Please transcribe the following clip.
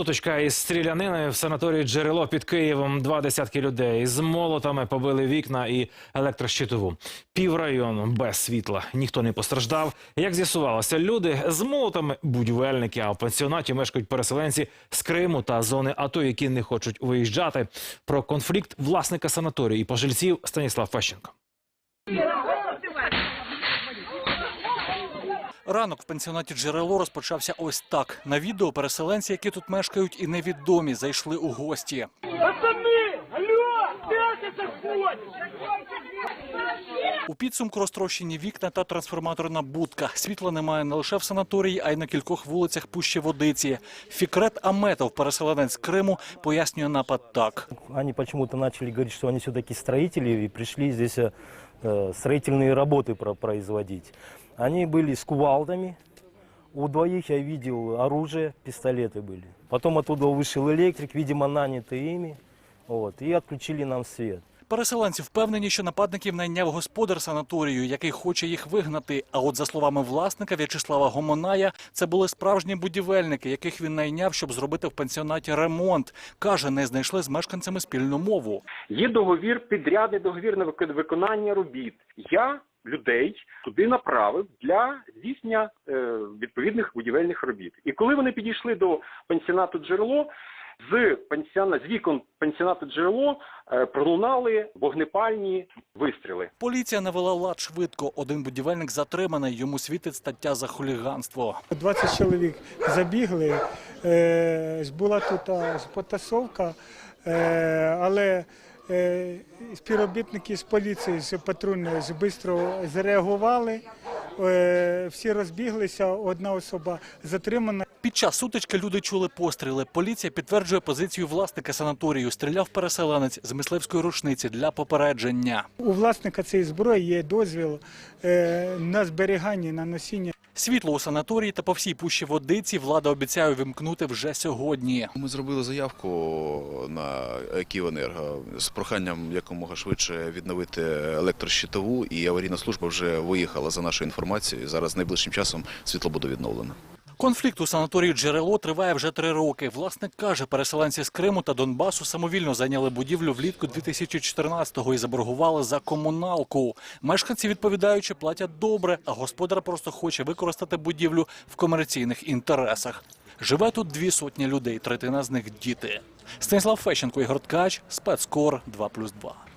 Сутичка із стріляниною в санаторії джерело під Києвом. Два десятки людей з молотами побили вікна і електрощитову. Піврайону без світла. Ніхто не постраждав. Як з'ясувалося, люди з молотами будівельники, а в пансіонаті мешкають переселенці з Криму та зони АТО, які не хочуть виїжджати. Про конфлікт власника санаторію і пожильців Станіслав Фещенко. Ранок в пенсіонаті джерело розпочався ось так. На відео переселенці, які тут мешкають, і невідомі, зайшли у гості. Пацани, Алло! Пятница ходит! У підсумку розтрощені вікна та трансформаторна будка. Світла немає не лише в санаторії, а й на кількох вулицях Пущі Водиці. Фікрет Аметов, переселенець з Криму, пояснює напад так. Они почему-то начали говорить, что они все-таки строители и пришли здесь э, э, строительные работы про- производить. Они были с кувалдами. У двоих я видел оружие, пистолеты были. Потом оттуда вышел электрик, видимо, нанятый ими. Вот, и отключили нам свет. Переселенці впевнені, що нападників найняв господар санаторію, який хоче їх вигнати. А от за словами власника В'ячеслава Гомоная, це були справжні будівельники, яких він найняв, щоб зробити в пансіонаті ремонт. каже, не знайшли з мешканцями спільну мову. Є договір, підрядний договір на виконання робіт. Я людей туди направив для здійснення е, відповідних будівельних робіт. І коли вони підійшли до пансіонату джерело, з пансіона з вікон пансіонату джерело е, пролунали вогнепальні вистріли. Поліція навела лад швидко. Один будівельник затриманий. Йому світить стаття за хуліганство. 20 чоловік забігли. Е, була тут потасовка, е, але співробітники з поліції, з патрульної швидко зреагували. Е, всі розбіглися, одна особа затримана. Під час сутички люди чули постріли. Поліція підтверджує позицію власника санаторію. Стріляв переселенець з мисливської рушниці для попередження. У власника цієї зброї є дозвіл е, на зберігання, на носіння. Світло у санаторії та по всій пущі водиці влада обіцяє вимкнути вже сьогодні. Ми зробили заявку на Київенерго з проханням якомога швидше відновити електрощитову, і аварійна служба вже виїхала за нашою інформацією. Зараз найближчим часом світло буде відновлено. Конфлікт у санаторії джерело триває вже три роки. Власник каже, переселенці з Криму та Донбасу самовільно зайняли будівлю влітку 2014-го і заборгували за комуналку. Мешканці відповідаючи платять добре, а господар просто хоче використати будівлю в комерційних інтересах. Живе тут дві сотні людей, третина з них діти. Станіслав Фещенко, Ігор Ткач, спецкор 2+,2.